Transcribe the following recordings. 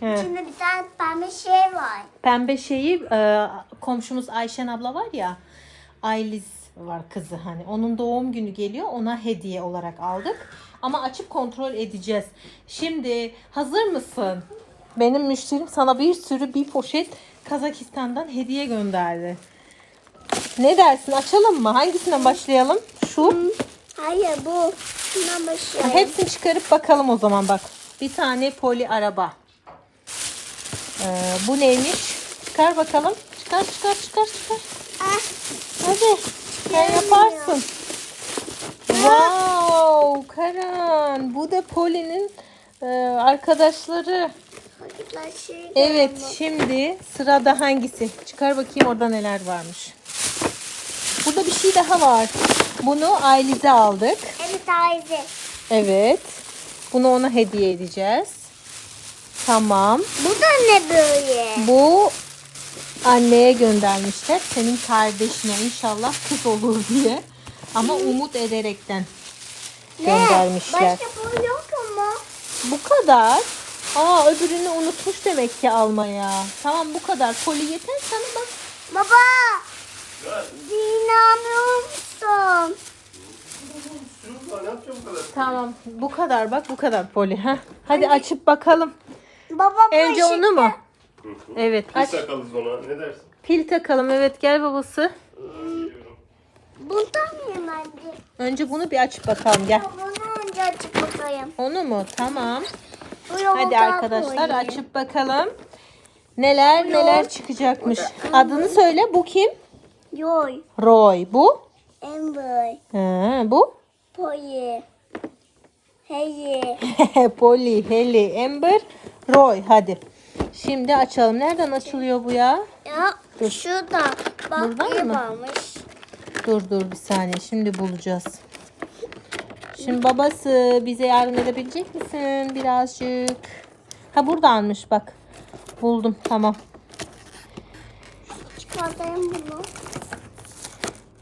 He. İçinde bir tane pembe şey var. Pembe şeyi e, komşumuz Ayşen abla var ya. Ayliz var kızı hani. Onun doğum günü geliyor. Ona hediye olarak aldık. Ama açıp kontrol edeceğiz. Şimdi hazır mısın? Benim müşterim sana bir sürü bir poşet Kazakistan'dan hediye gönderdi. Ne dersin? Açalım mı? Hangisinden başlayalım? Şu. Hayır bu. Şundan başlayalım. Hepsini çıkarıp bakalım o zaman bak. Bir tane poli araba. Ee, bu neymiş? Çıkar bakalım. Çıkar çıkar çıkar çıkar. Ah, Hadi. Sen yaparsın. Wow Karan. Bu da Poli'nin e, arkadaşları. şey Evet şimdi sırada hangisi? Çıkar bakayım orada neler varmış. Burada bir şey daha var. Bunu Ailiz'e aldık. Evet Ayze. Evet. Bunu ona hediye edeceğiz. Tamam. Bu da ne böyle? Bu anneye göndermişler. Senin kardeşine inşallah kız olur diye. Ama umut ederekten göndermişler. Başka bu yok ama. Bu kadar. Aa öbürünü unutmuş demek ki almaya. Tamam bu kadar. Koli yeter sana bak. Baba. İnanmıyor musun? Ne yapacağım bu kadar? Tamam bu kadar bak bu kadar Poli. Heh. Hadi açıp bakalım. Baba bu Önce onu mu? Evet Biz aç. takalız ona. Ne dersin? Pil takalım. Evet gel babası. Bundan mıyım bence? Önce bunu bir aç bakalım gel. Bunu önce açıp bakayım. Onu mu? Tamam. Bu yolda Hadi arkadaşlar böyle. açıp bakalım. Neler neler çıkacakmış. Adını söyle. Bu kim? Yoy. Roy. Bu? Amber. Ha, bu? Poye. Heye. Polly, Haley, Amber, Roy. Hadi. Şimdi açalım. Nereden açılıyor bu ya? Ya şurada. Bak Buradan mı? varmış. Dur dur bir saniye. Şimdi bulacağız. Şimdi babası bize yardım edebilecek misin birazcık? Ha buradanmış bak. Buldum tamam. Çıkartayım bunu.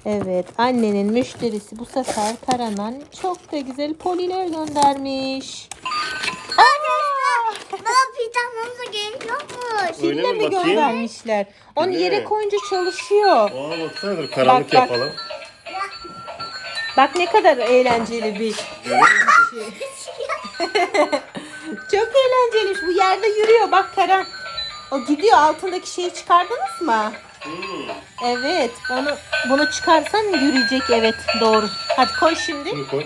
Evet annenin müşterisi bu sefer Karanan çok da güzel poliler göndermiş. Arkadaşlar bana fidanlarımıza geliyormuş. Öyle Pille mi? mi Bakayım. göndermişler? Onu Öyle yere mi? koyunca çalışıyor. Aa baksana dur karanlık Bak, bak. yapalım. Bak ne kadar eğlenceli bir musun? Çok eğlenceliymiş. Bu yerde yürüyor. Bak Karan. O gidiyor. Altındaki şeyi çıkardınız mı? Hmm. Evet. Onu bunu çıkarsan yürüyecek. Evet. Doğru. Hadi koy şimdi. Şunu koy.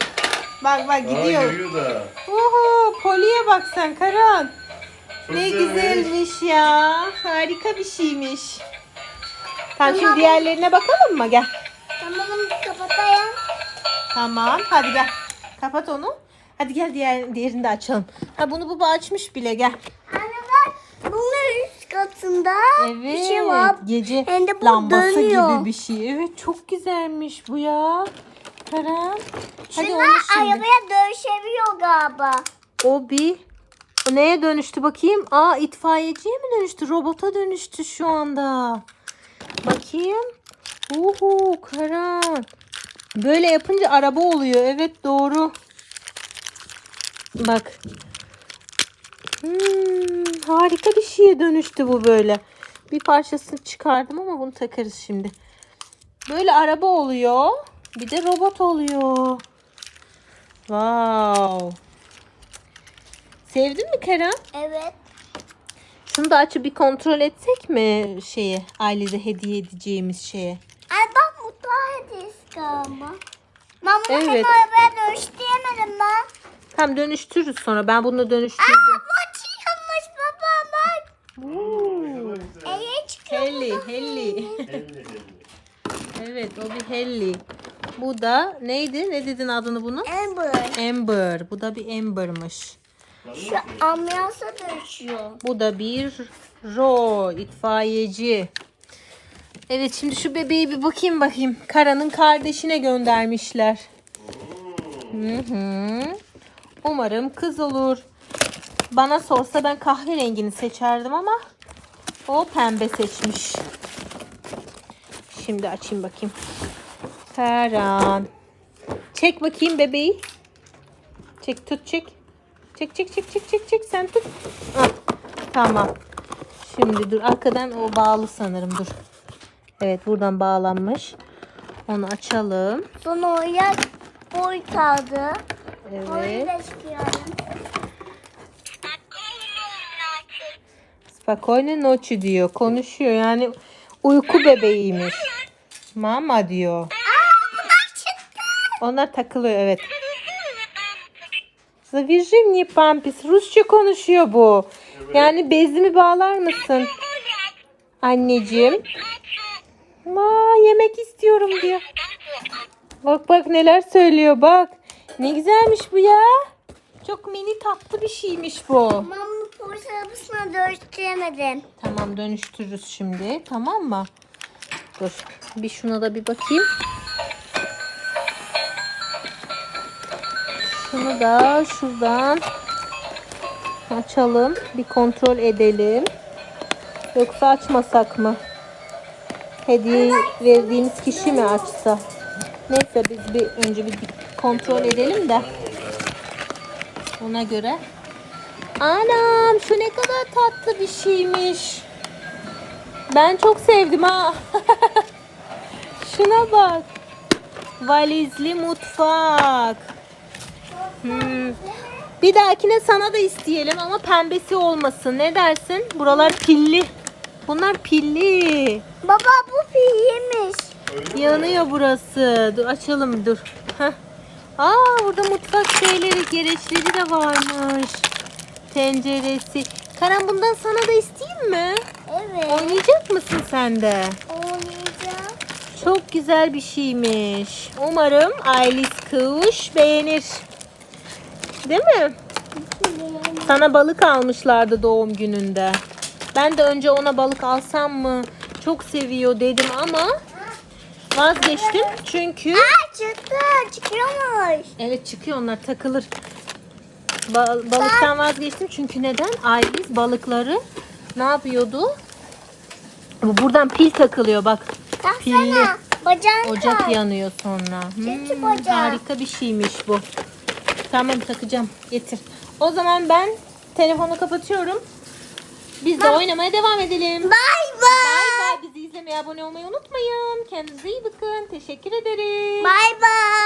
Bak bak Aa gidiyor. yürüyor da. Oho, Poli'ye bak sen Karan. Çok ne güzelmiş. güzelmiş ya. Harika bir şeymiş. Tamam şimdi diğerlerine bakalım mı? Gel. Tamam onu kapatayım. Tamam. Hadi gel. Kapat onu. Hadi gel diğer diğerini de açalım. Ha bunu baba açmış bile gel. Katında Evet. bir şey var. Gece Hem de bu lambası dönüyor. gibi bir şey. Evet çok güzelmiş bu ya. Karan. Hadi Şunlar onu şimdi. arabaya dönüşebiliyor galiba. O bir o neye dönüştü bakayım? Aa itfaiyeciye mi dönüştü? Robota dönüştü şu anda. Bakayım. Uhu Karan. Böyle yapınca araba oluyor. Evet doğru. Bak. Hmm, harika bir şeye dönüştü bu böyle. Bir parçasını çıkardım ama bunu takarız şimdi. Böyle araba oluyor. Bir de robot oluyor. Wow. Sevdin mi Kerem? Evet. Şunu da açıp bir kontrol etsek mi şeye ailede hediye edeceğimiz şeye? Ay bak mutfağa hediyesi galiba. Ben bunu Evet. hem arabaya dönüştüremedim ben. Tam dönüştürürüz sonra. Ben bunu Aa dönüştürdüm. bu baba bak. Oo. Eye çıkıyor. Elli, elli. Evet o bir Helly. Bu da neydi? Ne dedin adını bunu? Amber. Amber. Bu da bir Amber'mış. Şu ambulansa dönüşüyor. Bu da bir Roy itfaiyeci. Evet şimdi şu bebeği bir bakayım bakayım. Kara'nın kardeşine göndermişler. Hı hı. Umarım kız olur. Bana sorsa ben kahverengini seçerdim ama o pembe seçmiş. Şimdi açayım bakayım. Karan. Çek bakayım bebeği. Çek tut çek. Çek çek çek çek çek çek sen tut. Al. Tamam. Şimdi dur arkadan o bağlı sanırım dur. Evet buradan bağlanmış. Onu açalım. Sonra oraya boy kaldı. Orayı Evet. da çıkıyorum. Bak oyna diyor. Konuşuyor yani uyku bebeğiymiş. Mama diyor. Onlar takılıyor evet. Zavirjim ni pampis. Rusça konuşuyor bu. Yani bezimi bağlar mısın? Anneciğim. Ma yemek istiyorum diyor. Bak bak neler söylüyor bak. Ne güzelmiş bu ya. Çok mini tatlı bir şeymiş bu. Mamluk dönüştüremedim. Tamam dönüştürürüz şimdi. Tamam mı? Dur. Bir şuna da bir bakayım. Şunu da şuradan açalım. Bir kontrol edelim. Yoksa açmasak mı? Hediye verdiğimiz kişi mi açsa? Neyse biz bir önce bir kontrol edelim de. Ona göre. Anam şu ne kadar tatlı bir şeymiş. Ben çok sevdim ha. Şuna bak. Valizli mutfak. Hmm. Bir dahakine sana da isteyelim ama pembesi olmasın. Ne dersin? Buralar pilli. Bunlar pilli. Baba bu mi? Yanıyor burası. Dur açalım dur. Heh. Aa burada mutfak şeyleri, gereçleri de varmış. Tenceresi. Karan bundan sana da isteyeyim mi? Evet. Oynayacak mısın sen de? Oynayacağım. Çok güzel bir şeymiş. Umarım Ailis Kıvuş beğenir. Değil mi? Sana balık almışlardı doğum gününde. Ben de önce ona balık alsam mı? Çok seviyor dedim ama vazgeçtim. Çünkü Aa çıktı. Çıkıyormuş. evet çıkıyor onlar takılır. Ba- balıktan vazgeçtim çünkü neden? Ailis balıkları ne yapıyordu? Bu Buradan pil takılıyor bak. Pilli. Bacağın Ocak kay. yanıyor sonra. Hmm, bacağı. harika bir şeymiş bu. Tamam takacağım. Getir. O zaman ben telefonu kapatıyorum. Biz de oynamaya devam edelim. Bay Bay bay. bay. Bizi izlemeye abone olmayı unutmayın. Kendinize iyi bakın. Teşekkür ederim. Bay bay.